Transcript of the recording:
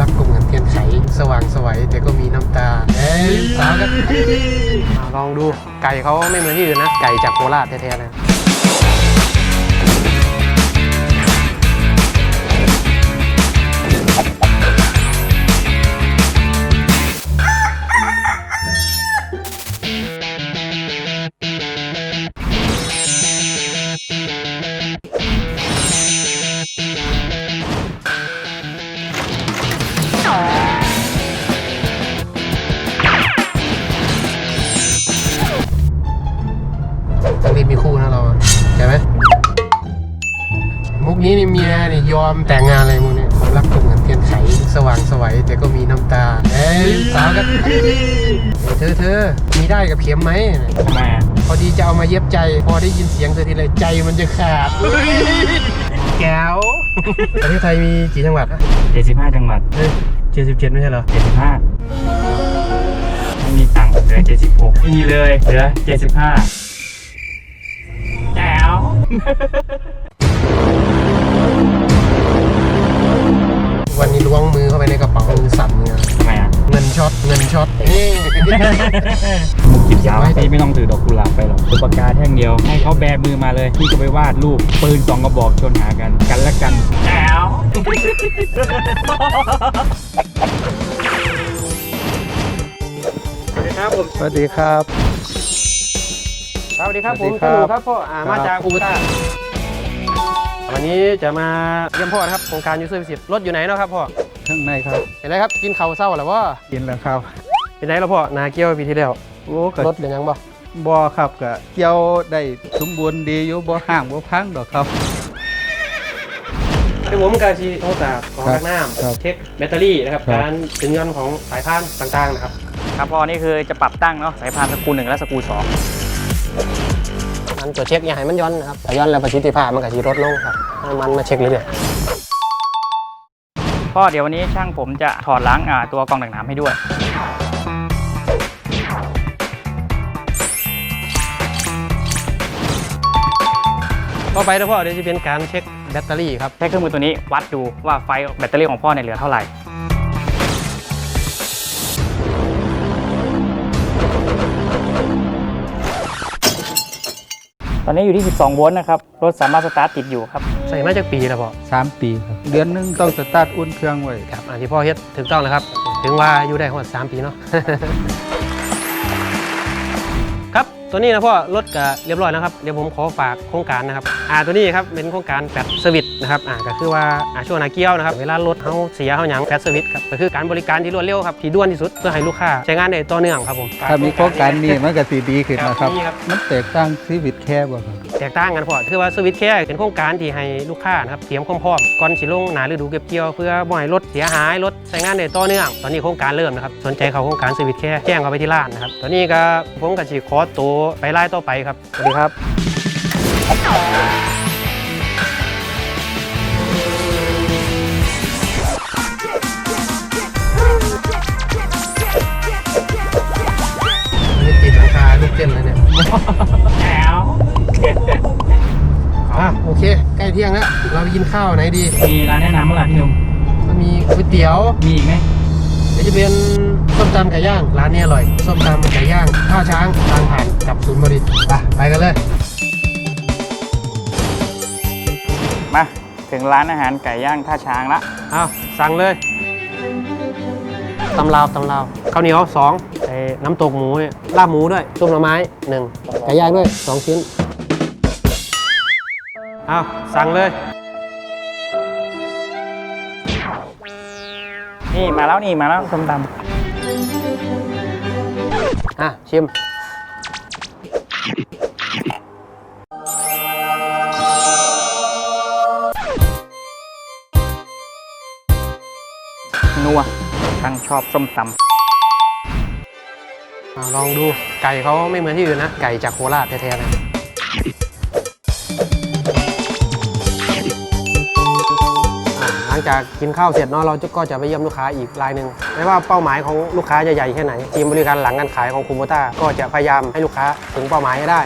รักก็เหมือนเทียนไข สว่างสวัยแต่ก็มีน้ำตาเอ้ยสาวกันลองดูไก่เขาไม่เหมือนที่อื่นนะ ไก่จากโคราชแท้ๆเล ต้องรีบมีคู่นะเราอะใช่ไหมมุกนี้นี่เมียนี่ยอมแต่งงานเลยมุกนี้ความรักก็เหมือนเทียนไขสว่างไสวัยแต่ก็มีน้ำตาเอ้ยสาวกันเธอเธอมีได้กับเข็มไหมแม่พอดีจะเอามาเย็บใจ พอได้ยินเสียงเธอทีไรใจมันจะขาดแก้วประเทศไทยมีกี่จังหวัดเจ็ดสิบห้าจังหวัดเฮ้ยเจ็ดสิบเจ็ดไม่ใช่เหรอเจ็ดสิบห้าไม่มีตังค์เหลือเจ็ดสิบหกไม่มีเลยเหลือเจ็ดสิบห้าแจ๋ ววันนี้ล้วงมือเข้าไปในกระเป๋ามือสั่นเงี้ยทำไมอะเงินช็อตเงินช็อตนี่มุกจิบยาวพี่ไม่ต้องถือดอกกุหลาบไปหรอกตัวปากกาแท่งเดียว ให้เขาแบมือมาเลยพี่ก็ไปวาดรูปปืนสองกระบอกชนหากันกันและกันแจ๋วสวัสดีครับผมสวัสดีครับ สวัสดีครับสผวัมสดีกครัระบดูครับพ่ออ่าครับ มาจากอูต้าวันนี้จะมาเยี่ยมพ่อนะครับโครงการยูเซอร์วิสิรถอยู่ไหนเนาะครับพ่อข้างในครับเห็นไหมครับกินข้าวเศร้าแล้วว่ากินแล้วครับเป็นไหนแล้วพ่อนาเกี้ยวปีที่แล้วโอ้ก็รถเป็นยังบ่บอครับก็เกี่ยวได้สมบูรณ์ดีอยู่บ่ห่างบ่พังดอกครับ คือผมการชีโทรศัพท์ของครับรักน้ครับำเช็คแบตเตอรี่นะครับครับ การถึงเงินของสายพานต่างๆนะครับ ครับพอนี่คือจะปรับตั้งเนาะสายพานสกรูหนึ่งและสกรูสอง มันตัวจเช็คอย่าให้มันย้อนนะครับถ้าย้อนแล้วประสิทธิภาพมันก็จะลดลงครับให้มันมาเช็คเรื่อยพ่อเดี๋ยววันนี้ช่างผมจะถอดล้างอ่าตัวกรองดักน้ำให้ด้วยๆต่อไปนะพ่อเดี๋ยวจะเป็นการเช็คแบตเตอรี่ครับใช้เครื่องมือตัวนี้วัดดูว่าไฟแบตเตอรี่ของพ่อเนี่ยเหลือเท่าไหร่ ตอนนี้อยู่ที่ 12 โวลต์นะครับ รถสามารถสตาร์ทติดอยู่ครับ ใส่มาจากปีแล้วพ่อสามปีครับเดือนหนึงต้องสตาร์ทอุ่นเครื่องไว้ ครับอันที่พ่อเฮ็ดถูกต้องแล้วครับ ถึงว่าอยู่ได้หมด3ปีเนาะครับ ตัวนี้นะพ่อรถก็เรียบร้อยแล้วครับเดี๋ยวผมขอฝากโครงการนะครับอ่าตัวนี้ครับเป็นโครงการแฟดเซอร์วิสนะครับอ่าก็คือว่าอ่าช่วงนาเกี้ยวนะครับเวลารถเฮาเสียเฮาหยังแฟดเซอร์วิสครับก็คือการบริการที่รวดเร็วครับที่ด่วนที่สุดเพื่อให้ลูกค้าใช้งานได้ต่อเนื่องครับผมถ้ามีโครงการนี้มันก็สิดีขึ้นนะครับนี่ครับมันแตกต่างชีวิตแค่บ่ครับแตกต่างกันพอคือว่าสวิตแค่เป็นโครงการที่ให้ลูกค้านะครับเตรียมความพร้อมก่อนสิลงหนาฤดูเก็บเกี่ยวเพื่อบ่ให้รถเสียหายรถใช้งานได้ต่อเนื่อง ตอนนี้โครงการเริ่มนะครับสนใจเขาโครงการสวิตแค่แจ้งเขาไปที่ร้านนะครับตอนนี้ก็ผมกับสิขอตัวไปไล่ต่อไปครับ สวัสดีครับนี่ติดราคาลูกเต้นแล้วเนี่ยแล้วอะโอเค ใกล้เที่ยงแล้ว เราไปกินข้าวไหนดี มีร้านแนะนำเมื่อไหร่พี่หนุ่มก็มีก๋วยเตี๋ยว มีอีกไหม เดี๋ยวจะเป็นส้มตำไก่ย่าง ร้านนี้อร่อย ส้มตำไก่ย่างท่าช้างทางผ่านกับศูนย์บริษัทไปไปกันเลย มา ถึงร้านอาหารไก่ย่างท่าช้างละเอาสั่งเลยตำลาวตำลาวข้าวเหนียวสองไอ้น้ำตกหมูเนี่ยลาบหมูด้วยซุปหน่อไม้หนึ่งไก่ย่างด้วยสองชิ้นเอาสั่งเลย นี่มาแล้วนี่มาแล้วส้มตอะชิมำนัวตั้งชอบส้มตอะลองดูไก่เขาไม่เหมือนที่อื่นนะ ไก่จากโคราชแท้ๆเลยอะ จากกินข้าวเสร็จเนาะเราก็จะไปเยี่ยมลูกค้าอีกรายหนึ่งไม่ว่าเป้าหมายของลูกค้าจะใหญ่แค่ไหน ทีมบริการหลังการขายของคูโบต้าก็จะพยายามให้ลูกค้าถึงเป้าหมายให้ได้